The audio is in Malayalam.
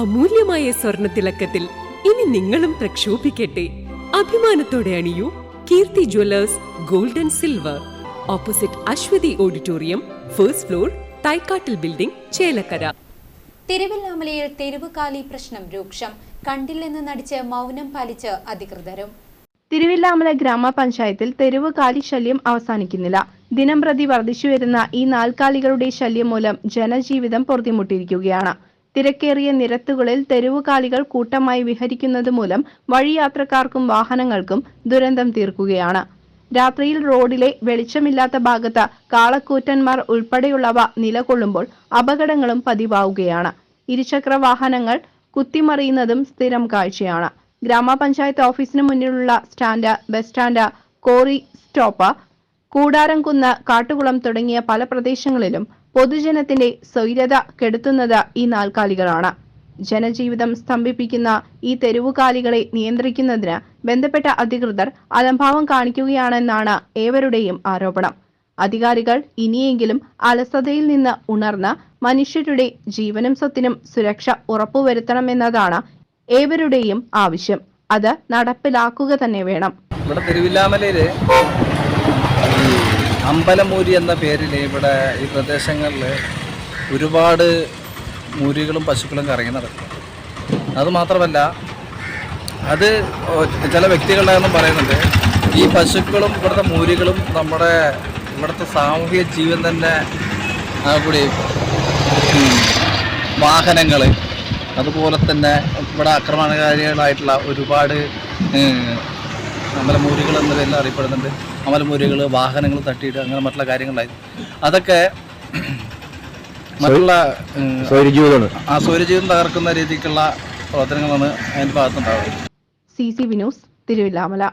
അമൂല്യമായ സ്വർണ തിളക്കത്തിൽ ഇനി നിങ്ങളും പ്രക്ഷോഭിക്കട്ടെ. അഭിമാനത്തോടെ അണിയൂ Keerthi jewellers gold and silver. Opposite Aswathi auditorium first floor തൈക്കാട്ടിൽ building Chelakkara. തിരുവല്ലാമലയിൽ തെരുവുകാലി പ്രശ്നം രൂക്ഷം. കണ്ടില്ലെന്ന് നടിച്ച് മൗനം പാലിച്ച് അധികൃതരും. തിരുവില്ലാമല ഗ്രാമപഞ്ചായത്തിൽ തെരുവ് കാലി ശല്യം അവസാനിക്കുന്നില്ല. ദിനംപ്രതി വർദ്ധിച്ചുവരുന്ന ഈ നാൽക്കാലികളുടെ ശല്യം മൂലം ജനജീവിതം പൊറുതിമുട്ടിയിരിക്കുകയാണ്. തിരക്കേറിയ നിരത്തുകളിൽ തെരുവുകാലികൾ കൂട്ടമായി വിഹരിക്കുന്നത് മൂലം വഴിയാത്രക്കാർക്കും വാഹനങ്ങൾക്കും ദുരന്തം തീർക്കുകയാണ്. രാത്രിയിൽ റോഡിലെ വെളിച്ചമില്ലാത്ത ഭാഗത്ത് കാളക്കൂറ്റന്മാർ ഉൾപ്പെടെയുള്ളവ നിലകൊള്ളുമ്പോൾ അപകടങ്ങളും പതിവാവുകയാണ്. ഇരുചക്ര വാഹനങ്ങൾ കുത്തിമറിയുന്നതും സ്ഥിരം കാഴ്ചയാണ്. ഗ്രാമപഞ്ചായത്ത് ഓഫീസിന് മുന്നിലുള്ള stand bus stand quarry stop Koodaramkunnu Kattukulam തുടങ്ങിയ പല പ്രദേശങ്ങളിലും പൊതുജനത്തിന്റെ സ്വൈര്യത കെടുത്തുന്നത് ഈ നാൽക്കാലികളാണ്. ജനജീവിതം സ്തംഭിപ്പിക്കുന്ന ഈ തെരുവുകാലികളെ നിയന്ത്രിക്കുന്നതിന് ബന്ധപ്പെട്ട അധികൃതർ അലംഭാവം കാണിക്കുകയാണെന്നാണ് ഏവരുടെയും ആരോപണം. അധികാരികൾ ഇനിയെങ്കിലും അലസതയിൽ നിന്ന് ഉണർന്ന് മനുഷ്യരുടെ ജീവനും സ്വത്തിനും സുരക്ഷ ഉറപ്പുവരുത്തണമെന്നതാണ് ഏവരുടെയും ആവശ്യം. അത് നടപ്പിലാക്കുക തന്നെ വേണം. ഇവിടെ തിരുവില്ലാമലയിൽ ഈ അമ്പലമൂരി എന്ന പേരിൽ ഇവിടെ ഈ പ്രദേശങ്ങളിൽ ഒരുപാട് മൂരികളും പശുക്കളും കറങ്ങി നടക്കും. അതുമാത്രമല്ല അത് ചില വ്യക്തികളെന്നും പറയുന്നുണ്ട് ഈ പശുക്കളും ഇവിടുത്തെ മൂരികളും നമ്മുടെ ഇവിടുത്തെ സാമൂഹിക ജീവൻ തന്നെ കൂടി വാഹനങ്ങൾ അതുപോലെ തന്നെ ഇവിടെ ആക്രമണകാരികളായിട്ടുള്ള ഒരുപാട് അമലമൂരികൾ എന്ന പേരിൽ അറിയപ്പെടുന്നുണ്ട്. അമലമൂരികൾ വാഹനങ്ങൾ തട്ടിയിട്ട് അങ്ങനെ മറ്റുള്ള കാര്യങ്ങളായി. അതൊക്കെ മറ്റുള്ള ആ സൗരജീവിതം തകർക്കുന്ന രീതിക്കുള്ള പ്രവർത്തനങ്ങളാണ് അതിന്റെ ഭാഗത്തുണ്ടാവുന്നത് സി സി വിനോസ് തിരുവില്ലാമല.